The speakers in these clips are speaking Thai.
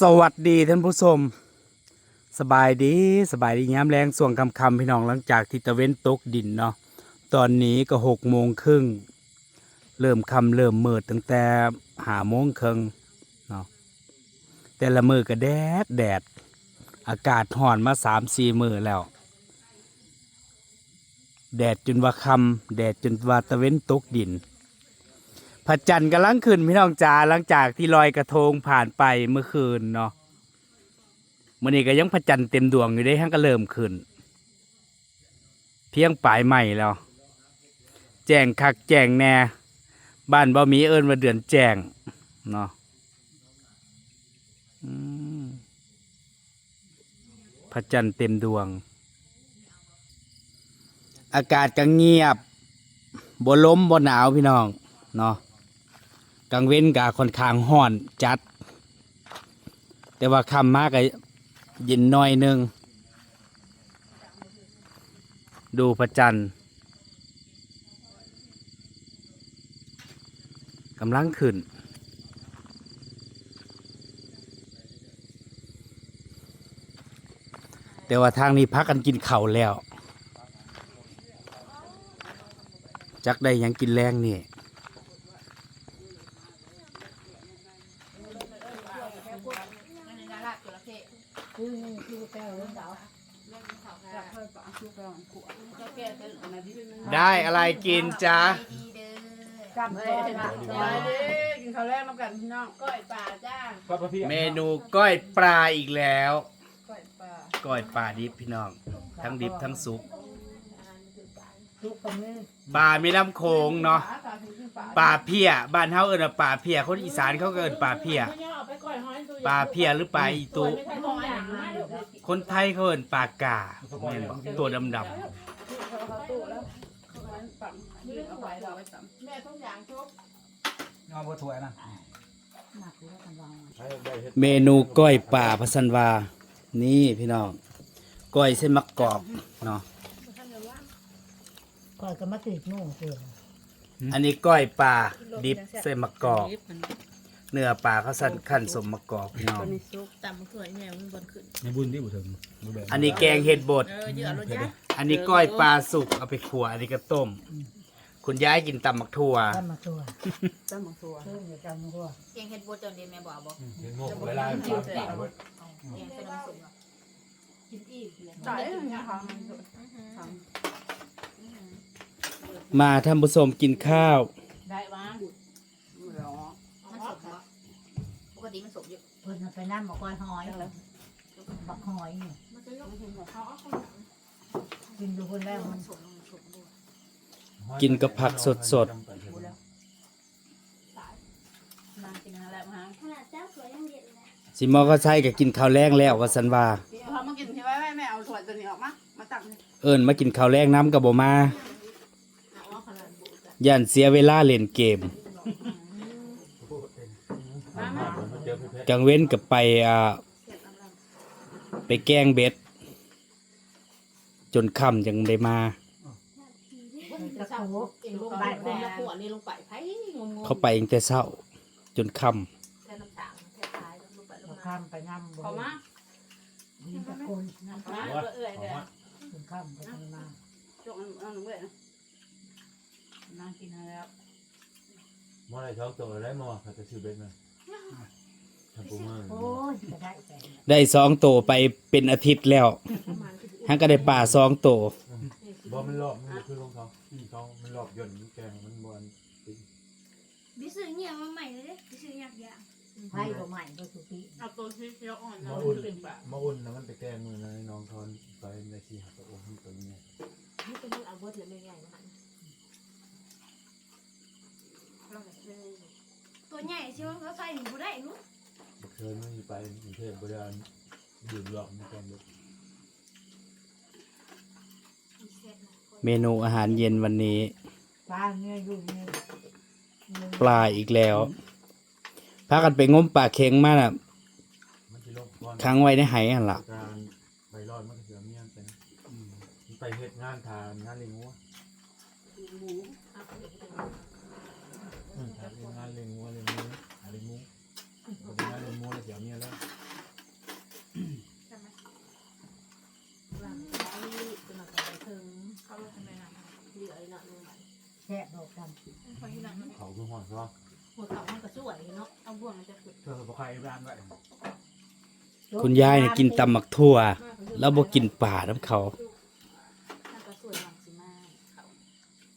สวัสดีท่านผู้ชม สบายดีสบายดีย้ำแรงส่วงคำคำพี่น้องหลังจากที่ตะเว้นตกดินเนาะตอนนี้ก็หกโมงครึ่งเริ่มคำเริ่มมืดตั้งแต่หาโมงครึ่งเนาะแต่ละมือก็แดดแดด อากาศห่อนมาสามสี่มือแล้ว แดดจนว่าคำแดดจนว่าตะเว้นตกดิน พระจันทร์กำลังขึ้นพี่น้องจ๋าหลังจากที่ลอยกระทงผ่านไปเมื่อคืนเนาะมื่อนี้ก็ยังพระจันทร์เต็มดวงอยู่ได้ทั้งก็เริ่มขึ้น เพียงปลายใหม่แล้ว แจ้งคักแจ้งแน่ บ้านบ่มีเอิญว่าเดือนแจ้งเนาะพระจันทร์เต็มดวง อากาศก็เงียบบ่ล้มบ่หนาวพี่น้องเนาะ กลางเว้นกะค่อนข้างห้อนจัด แต่ว่าคำมากก็เย็นน้อยหนึง ดูพระจันทร์กำลังขึ้น แต่ว่าทางนี้พักกันกินเข่าแล้ว จักได้ยังกินแรงนี่ ได้อะไร กินจ๊ะกลับเลยไปดิกินข้าวแรกน้ำกันพี่น้องก้อยปลาจ้าเมนูก้อยปลาอีกแล้ว ก้อยปลาก้อยปลาดิบพี่น้อง ทั้งดิบทั้งสุกลูกกับแม่ปลาไม่น้ำโขงเนาะปลาถึงขึ้นปลาปลาเพียบ้านเฮาเอิ้นว่าปลาเพียคนอีสานเขาก็เอิ้นปลาเพียปลาเพียหรือปลาอีตุคนไทยเขาเอิ้นปลากาแม่นบ่ตัวดำ แม่ทุกอย่างจบเอาบัถั่วนะๆเมนูก้อยปลาพัสันวา นี่พี่น้องก้อยเส้นมะกอกเนาะก่อนก็มาติดโน่เกินอันนี้ก้อยปลาดิบเส้นมะกอกเนื้อปลาเขาสั่นขั้นสมมะกอกพี่น้องตำมะเขือแมวมันบนขึ้นในบุญที่บุถึงบุแบอันนี้แกงเห็ดบดเออเยอะรถยักษ์อันนี้ก้อยปลาสุกเอาไปขัวอันนี้ก็ต้ม คุณย้ายกินตำมักทั่วตั้มาตัวจ้าหมังตัวเพิ่มอย่าจำตัวเก่งเฮ็ดบัวจนเดียแม่บอกบอกเห็นโง่เวลาปลาปลาเว้ยเก่งเป็นน้ำส้มเนาะจ่ายเนี่ยค่ะมาท่านผู้ชมกินข้าว ได้บ้างหรอมันสมบ่ปกติมันสมอยู่เพิ่นเอาไปนั่บอกก้อยหอยบักหอยนี่มันจะยกเขากินดูคนแรกมัมันนสมมันสมบัว กินกับผักสดนางกินอะไรมาๆสิมอก็ใช่ก็กินข้าวแรงแล้วว่าสันว่าเขามากินที่ไว้แม่เอาถั่วตัวนี้ออกมา มาตักนี่เอิญมากินข้าวแรงน้ำกับบ่มาย่านเสียเวลาเล่นเกม มามากลางเว้นกับไปอ่าไปแกล้งเบ็ด จนค่ำยังได้มา ตะโขเองลงไปแม่ขวดนี่ลงไปไผ่งงเขาไปเองแต่เช้า จนค่แค่น้ำตาลแค่ตายลงไปลงเรามาข้ามไปน้ำบ่เขามาดินตะโกนน้ำตาลก็เอื่อยเด้อถึงข้ามไปทางมาจกเอาหนูเว้ยนะนางกินแล้วมอไรช็อกตัวได้มอเขาจะชื่อเบ็ดมาทำปูมาโอ้ยจะได้แต่ำได้สองโตวไปเป็นอาทิตย์แล้วฮันก็ได้ป่าสองโตว บอมันรอบมันจะคือลงเขาเขามันรอบย่นแกงมันบอลบิซื้อเนี่ยมาใหม่เลยเด้บิซื้ออยากอยากไพ่ตัวใหม่ตัวสุกี้เอาตัวที่เคี้ยวอ่อนมานะอุ่นเป็นปลามาอุ่นแล้วมันไปแกงมือนะน้องทอนไปในที่หักตัวองค์ตัวนี้นี่เป็นเอาบดเลยไม่ใหญ่มาหันตัวใหญ่ใช่ไหมเขาใส่หนูได้หนูบักเชิญมันไปกรุงเทพบริการดื่มหลอกในแกงเบ็ด เมนูอาหารเย็นวันนี้ ปลาเนี่ยอยู่เนี่ยปลาอีกแล้วพากันไปงมปลาเค็งมาน่ะมันจะลงก้อนค้างไว้ในไหอันละการไปรอดมันก็เสียเมียนไปไปเฮ็ดงานทานงานเลี้ยงวัวงานเลี้ยงวัวเลี้ยงหมูเลี้ยงหมูเลี้ยงหมูงานเลี้ยงวัวแล้วเสียเมียแแซ่บโดดกันคนที่หลังมันเขาคือหอนใช่ปะหัวเข่ามันก็สวยเนาะ เอาบ่วงมันจะขุดเธอบอกใครร้านไว้คุณยายน่ะกินตำหมักทั่ว แล้วบ่กินป่าน้ำเขามันก็สวยหลังสิมาเขา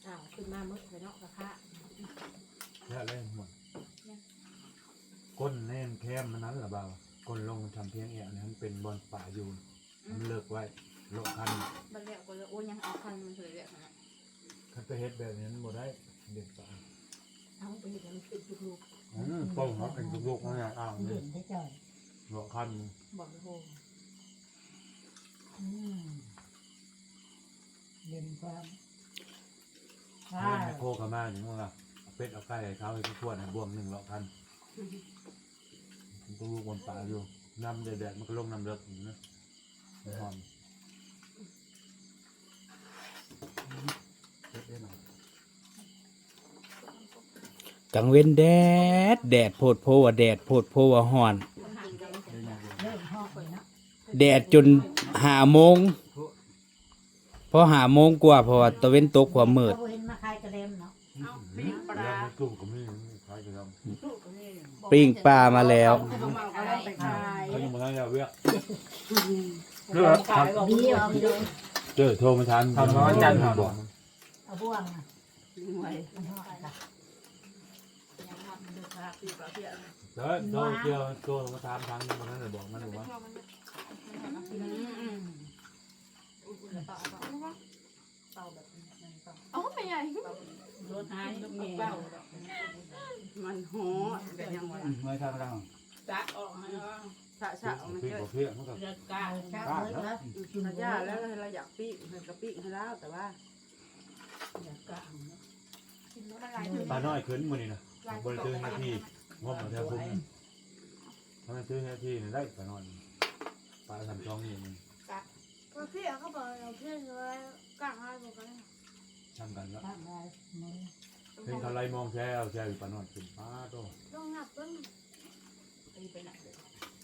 อ้าวขึ้นมามึกเลยเนาะกระทะแค่เล่นหมดก้นแน่นแคมมันนั้นหรือเปล่าก้นลงทำเพียงเอะนั้นเป็นบอลป่าอยู่มันเลิกไว้โลกคัน คันไปเฮ็ดแบบนี้บ่ได้เด็ดป่าเอาไปเห็นมันเป็นลูกอืมป้องเขาเป็นลูกๆนั่นแหละอ้าวเด่นี่นได้จ่อยโลกคันๆบอกโหอืมเด่นความเงินในโคกามาอย่างว่าเอาเป็ดเอาไก่ให้เขาให้ทุกขวดให้บวมหนึ่งโลกคันมันก็ลูกบนป่าอยู่น้ำแดดๆมันก็ลงน้ำเลิกอยู่นะมันหอม เฮ็ดได้หน่อย กลางเว้นแดด แดดโพดโพว่าแดดโพดโพว่าฮ้อนได้ยังไงเริ่มหอกเลยเนาะแดดจนหาโมงพอหาโมงกว่าเพราะว่าตะเว้นตกความมืดเขาเห็นมาขายกระเด็มเนาะเอาปิ้งปลาแล้วมันกุ้งก็มีคล้ายกันครับปิ้งปลามาแล้วเขามาเอาไปขายเขายังมาแล้วเวียเรื่องขายก็ดีเอาไปเลยเจอโทรมาทันบอกเอาบ่วงอะไว้มันหอกกันยัง ทำมันดูครับพี่ปลาเพี้ยเด้อโทรเกี่ยวโทรมาถามทางมันนั่นเลยบอกมันว่าเต่าแบบนั้นเต่าอ๋อไม่ใหญ่รถหายลูกเงี้ยเป้ามันหอแต่ยังไงเมื่อทางเราจักออกให้สะสะออกมาพี่เจอบอกเพื่อนมันก็เดือดกาเอารแซ่บเลยแล้วพระเจ้าแล้วเราอยากปิ้งเราก็ปิ้งให้แล้วแต่ว่าอยากกลางตาน้อยขึ้นมือนี่นะ บริเวณนาทีงบมาแทบพุ่งทำไมซื้อนาทีนี่ได้ตานอยปลาสันช่องนี่มันว่าพี่เขาบอกเราเพื่อนเลยกลางอะไรบอกกันทำกันแล้วทำได้มือเป็นเขาไล่มองแช่เอาแช่อยู่ปานอยขึ้นปลาโตต้องหนับต้นตีไปไหนเลย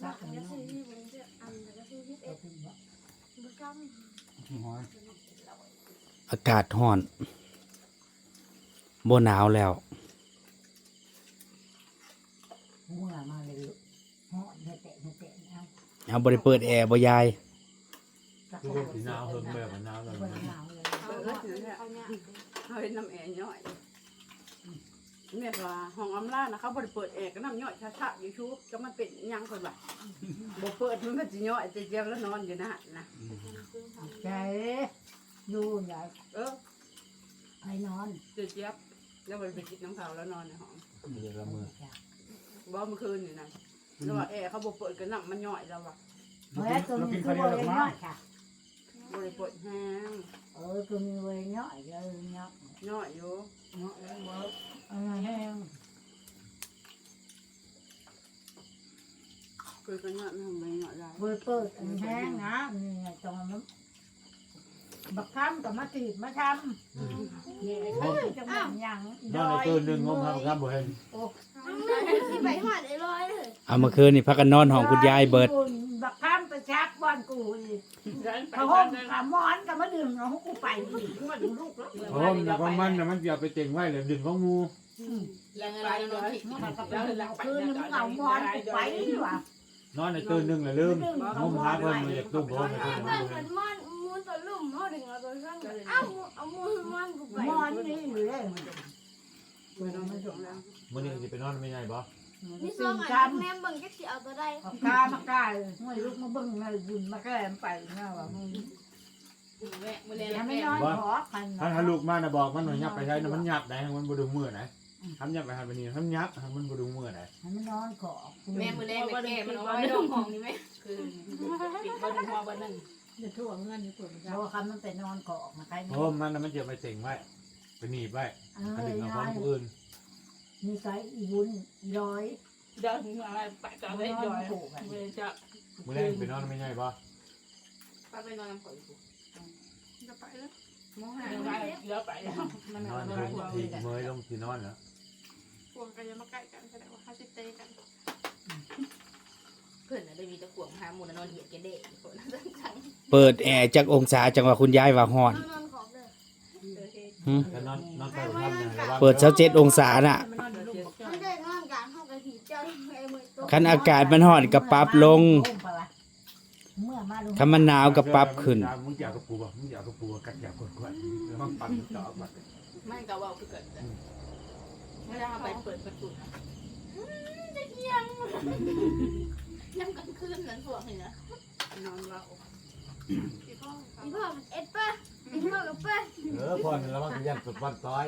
หลักจะซื้อที่บนจะอันจะซื้อที่เอ็ดบุกร้อยอากาศร้อนบ่หนาวแล้ว หัวมาเลยหอกเนื้อแตะเนื้อแตะเอา เอาบ่ได้เปิดแอร์บ่ยายสักคือหพวน่กอยสีหนาวเฮิงแบบมันหนาวเลยเปิดหนาวเลยเอาเออถือเนี่ยเอาเป็นน้ำแอร์ย่อยเมียว่าห้องอำลานะเขาบริเปิดแอร์ก็น้ำย่อยช้าๆอยู่ชูก็มันเป็นยังคนว่าบ่เปิดมันก็จะย่อยจะเจียวแล้วนอนอยู่นะนะใจอยู่ใหญ่เออไอ้นอนจะเจี๊ยบแล้วไปไปกินน้ำเผาแล้วนอนในห้องเดี๋ยวละมือบ่เมื่อคืนนี่นะ แล้วว่าแอร์เขาบ่เปิดก็น้ำมันย่อยแล้วว่ะเฮ้ยตัวนี้คือเวรน้อยค่ะบริเปิดแห้งเออตัวนี้เวรน้อยเออเนาะย่อยอยู่เนาะแล้วบ่เออแห้งคือก็ย่อยมันไม่ย่อยได้เวรเปิดอันแห้งนะนี่ไงตรงนั้น บักคำกับมาตีดมาทำนี่ไอ้เขาจะเหมือนอย่างนอนในตื่นหนึ่งงมครับครับบ่เห็นที่ไปหอดไอ้ร้อยเลยเอาเมื่อคืนนี่พักกันนอนห้องคุณยายเบิดบักคำไปชักบ้านกูอีกร้านไปเขาร้าห้องนนั้นกับมอนกับมาดึงเอาให้กูไปอีกมาดูลูกแล้วโอ้มันของมันนะมันอย่าไปเต็งไว้เลยดึงของงูแล้วไปนอนที่มันก็ไปดึงเอาคืนมึงเอามอนกูไปดีกว่านอนในตื่นหนึ่งเลยลืมงมหาเพิ่นมาจากตุ้มโพนในตุ้มเพื่อนเหมือน มันมูนตัวลุ่มเขาถึงเอาตัวช่างเอาเอามูนมันกูไปมอนนี่อยู่เลยไปนอนไม่ถึงแล้วมื้อนี้สิไปนอนไม่ใหญ่บ่นี่ซองอันแม่เบิ่งจักสิเอาตัวใดปากกาปากกาห้วยลูกมาเบิ่งเลยบุญมาแกล้มไปนะว่ามึงแม่มื้อนี้อย่าไม่นอยขอพันถ้าถ้าลูกมาน่ะบอกมันหน่อยยับไปใช้น่ะมันยับได้มันบ่ดูมือไหนทำยับไปหาบัดนี้ทำยับมันบ่ดูมือไหนมันนอนขอแม่มื้อแรกแม่แก้มันเอาไว้ในห้องนี่แม่คือปิดบ่ด้หัวบ่นั่น จะทั่วเงินอยู่ตัวมันเพราะว่าคำมันไปนอนขอมาใครโอ้มันน่ะมันจะไปเต็งไว้ไปหนีบไว้เออันอดึงเอาขยาองยผู้อื่นมีไก่อีบุญร้อย เดินมาไปจอดได้ย่อยเมื่อจะมื้อแรกไปนอนไม่ใหญ่บ่ไปไปนอนน้ำฝนกูจะไปแล้วมองหาเยอะไปแล้วมันนอนนทุ่งที่เมยลงที่นอนแล้วพวกกันยังมาใกล้กันแสดงว่าเขาสิเตกันเพื่อนน่ะ ได้มีตะกั่วมาหาหมูนนอนเหยียดแกเด็กคนละจังเปิดแอร์จากองศาจังหวะคุณยายว่าฮ้อน นอนของเลยหึถ้านอนนอนใต้บนถ้ำนะระวังเปิดเช้าเจ็ดองศาน่ะมันนอนอยู่ลูกบอกเจ้าไม่ได้นอนกลางห้องกระถิ่นเจ้าไอ้มือตัวคันอากาศมันฮ้อนก็ปรับลงเมื่อมาลงคันมันหนาวก็ปรับขึ้น มึงอยากกระปูบ่มึงอยากกระปูกัดอยากกดกวนแล้วมันปั่นต่อมาไม่ก็ว่าคือเกิดแต่ไม่ได้เอาไปเปิดประตูนะจะเที่ยง ยังกลางคืนนั้นพวกนี่นะนอนเราอีพ่อเอ็ดป่ะอีพ่อกับป่ะเออพอแล้วมันก็ยันสุดวันต้อย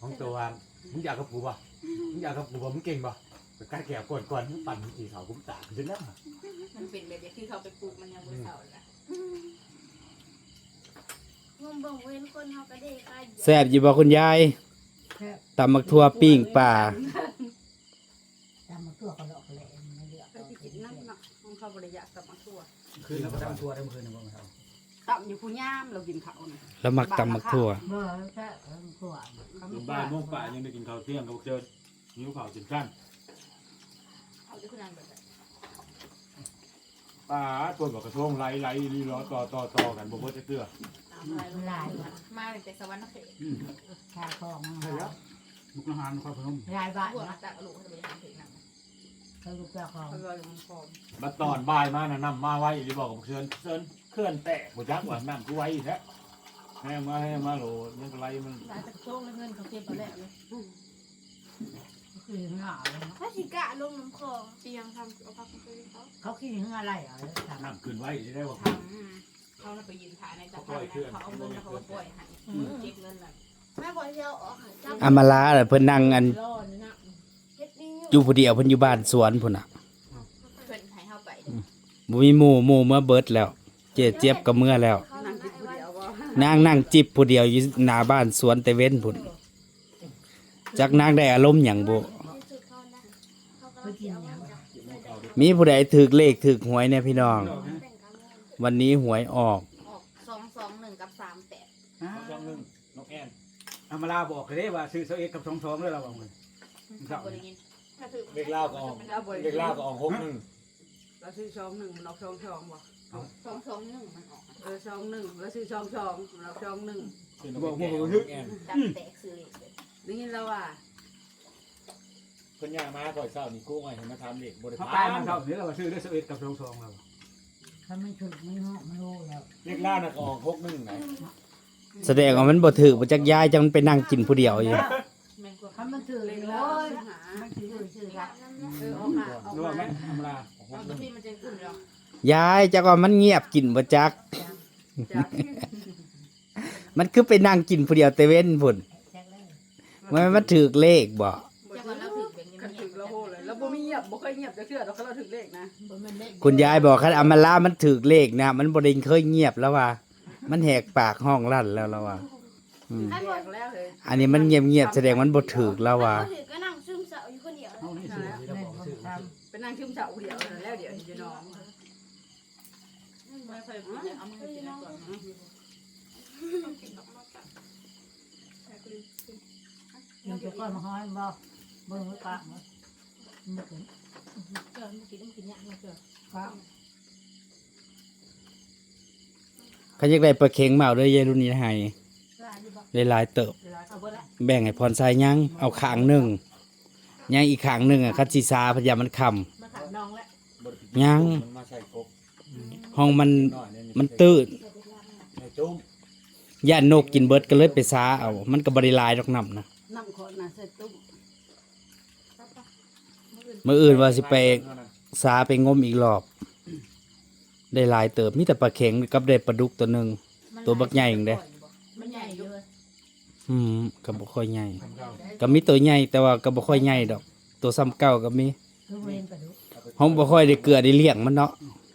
ของตัววานมึงอยากกระปูบ่มึงอยากกระปูบ่มึงเก่งบ่ไปกัดแก้วกดก่อนมึงปั่นมึงขี่เขากุ้มตาขึ้นแล้วมันเป็นแบบที่เขาไปปลูกมันยังบนเสาละงมบ่งเว้นคนเขากระเดกายแซ่บอยู่บ่คุณยายตำมักทั่วปิ้งป่า คืนแล้วก็ตั้งตัวได้เมื่อคืนนะบ่ครับตับอยู่ผู้ย่ามเรากินเขานะแล้วมักตำมักทั่วเบอร์แค่เออตัวอยู่บ้านม่วงป่ายังได้กินข้าวเที่ยงกับเจอนิ้วข่าวจินกันเขาจะขึ้นนั่นแบบนั้นป่าตัวแบบกระทงไหลไหลรีล้อต่อต่อต่อกันบ่เบิดจะเกลือตามอะไรลายมาแต่สวรรค์นครชาทองใช่แล้วมุกนาหารนครพนมรายบ้านพวกนะอาจารย์ลูกเขาจะไปทำถึงนั่น เขาลูกเจ้าของเขาเลยมันพร้อมมาตอนบ่ายมานะนำมาไว้หรือบอกกับเชิญเชิญเคลื่อนแตกบ่จักว่าน้ำกูไว้แท้ให้มาให้มาโหลยังไรมันหลายตะโชงแล้วเงินเขาเก็บมาแล้วเลยคือหน้าเลยพระสิกะลงน้ำคลองเตียงทำเอาพักไปเขาเขาขี้หึงอะไรอะทำน้ำขึ้นไว้จะได้ว่าทำเขาไปยืนถ่ายในตะกร้าเขาเอาเงินแล้วเขาก็ปล่อยให้เก็บเงินน่ะแม่บอกเที่ยวออกหาจับอามาลาน่ะเพิ่นนั่งอัน รอนี่นะ เฮ็ดนี่ อยู่ผู้เดียวเพิ่นอยู่บ้านสวนพุ่นน่ะเพื่อนให้เข้าไปบ่มีหมู่หมู่เมื่อเบิดแล้ว เจ๊เจี๊ยบก็เมื่อแล้ว นั่งกินผู้เดียวบ่นางนั่งจิบผู้เดียวอยู่หน้าบ้านสวนแต่เว้นพุ่นจักนางได้อารมณ์หยังบ่ที่สุดเขานะเขาก็เสียเอาไว้จ้ะมีผู้ใดถูกเลขถูกหวยเนี่ยพี่น้องแต่งกันเลยวันนี้หวยออก ออกสองสองหนึ่งกับสามแปดช่องนึงน้องแอนอามาลาบอกเลยว่าซื้อเสาเอกกับสองสองเลยเราบอกเลยเขาบริยินถ้าถือ เลขเล่าก็ออกเราบริเลขเล่าก็ออกหกหนึ่งเราซื้อช่องหนึ่งมันออกช่องช่องบ่สองสองหนึ่งมันออกเออช่องหนึ่งเราซื้อช่องช่องมันออกช่องหนึ่งบอกมึงบอกคือแอนดับแตกซื้อเลยนี่ยินแล้วว่าเพิ่นย่างมาก่อยเศร้านี่กู้ไงเห็นมาทำเด็กบริเขาษัตายทมันเท่านี้เราซื้อได้เสาเอกกับสองสองเราเขาไม่ฉุดไม่ห้องไม่รู้แล้วเลขเล่าน่ะก็ออกหกหนึ่งไหนแสดงว่ามันบ่ถูกบ่จักยายจังมันไปนั่งกินผู้เดียวอยู่ แม่งกว่าเขามันถือเล็เลกยแล้วโอ้ย ซื้อหา มันถือชื่อละ เออออกมาออกรู้ว่าไหมมาอามาลาเอาตัวพี่มันจะขึ้นแล้วยายจักว่ามันเงียบกินบ่จักจากมันคือไปนั่งกินผู้เดียวแต่เว้นพุ่นแจ็คเลยมันมันถูกเลขบ่จะว่าเราถือเป็นคันเงีถึยงบแล้วโหเลยแล้วบ่มีเงียบบ่เคยเงียบจะเชื่อเราเขาเราถึงเลขนะบนมันเล่นคุณยายบอกคันอามาลามันถูกเลขนะมันบ่ได้เคยเงียบแล้วว่า มันแหกปากห้องลั่นแล้วแล้วว่าอืมแยกแล้วเลยอันนี้มันเงียบๆแสดงมันบ่ถูกแล้วว่าเขาถือก็นั่งซึมเศร้าอยู่คนเดียวเอานี่ซื้ นนางชื่มเฉาเดียวแล้วเดี๋ยวจะนอนไม่เคยเอามือกินก่อนำมันจะก้อนมาห้อยบ่เบิ่งไว้ปากมันมันถึงเกิดเมื่อกี้ต้องกินยาเกิดฟ้าเขาอยากได้ปลาเค็งเอาด้อยายรุ่นนี้ให้หลายๆเติบ แบ่งให้พรสายยังเอาขางหนึ่งยังอีกขางหนึ่งอะคัดสิซาพยายามมันคำ ยังมันมาใส่กบห้องมันน้อยเยมันตื้นในจุ้มย่านนกกินเบิดก็เลยไปซาเอา มันก็บริลายดอกน้ำนะน้ำขอนะใส่ตุ้มเมื่ออื่นว่าสิไปซาไปงมอีกรอบ ได้หลายเติบมีแต่ปลาเข็งกับได้ปลาดุกตัวหนึ่ง ตัวบักใหญ่เองเด้ มันใหญ่เยอะอืมก็บ่ค่อยใหญ่ ก็มีตัวใหญ่แต่ว่าก็บ่ค่อยใหญ่ดอก ตัวซ้ำเก่าก็มี คือเวนกระดูก ห้องบ่ค่อยได้เกลือได้เลี้ยงมันเนาะ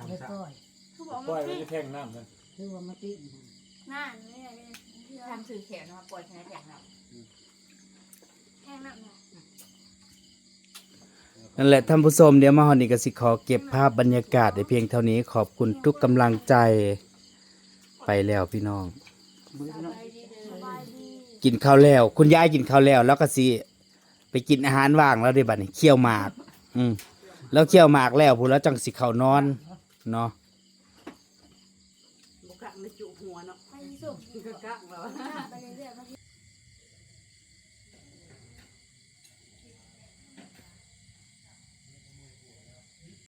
ไม่ก้อยเขาบอกปล่ว่าอยไว้ในแท่งน้ำนั่นคือว่ามาติ้งหน้านี่ไงที่ทำสื่อแขนมาปล่อยแค่แขนเราแห้งนักหนานั่นแหละท่านผู้ชมเดี๋ยวมาฮอดนี่ก็สิขอเก็บภาพบรรยากาศได้เพียงเท่านี้ขอบคุณทุกกำลังใจไปแล้วพี่น้อง สบายดีเด้อสบายดีกินข้าวแล้ว คุณยายกินข้าวแล้ว แล้วก็สิไปกินอาหารว่างแล้วได้บัดนี้เคี่ยวหมาก อืม แล้วเคี่ยวหมากแล้วพูนแล้วจังสิเข้านอนเนาะ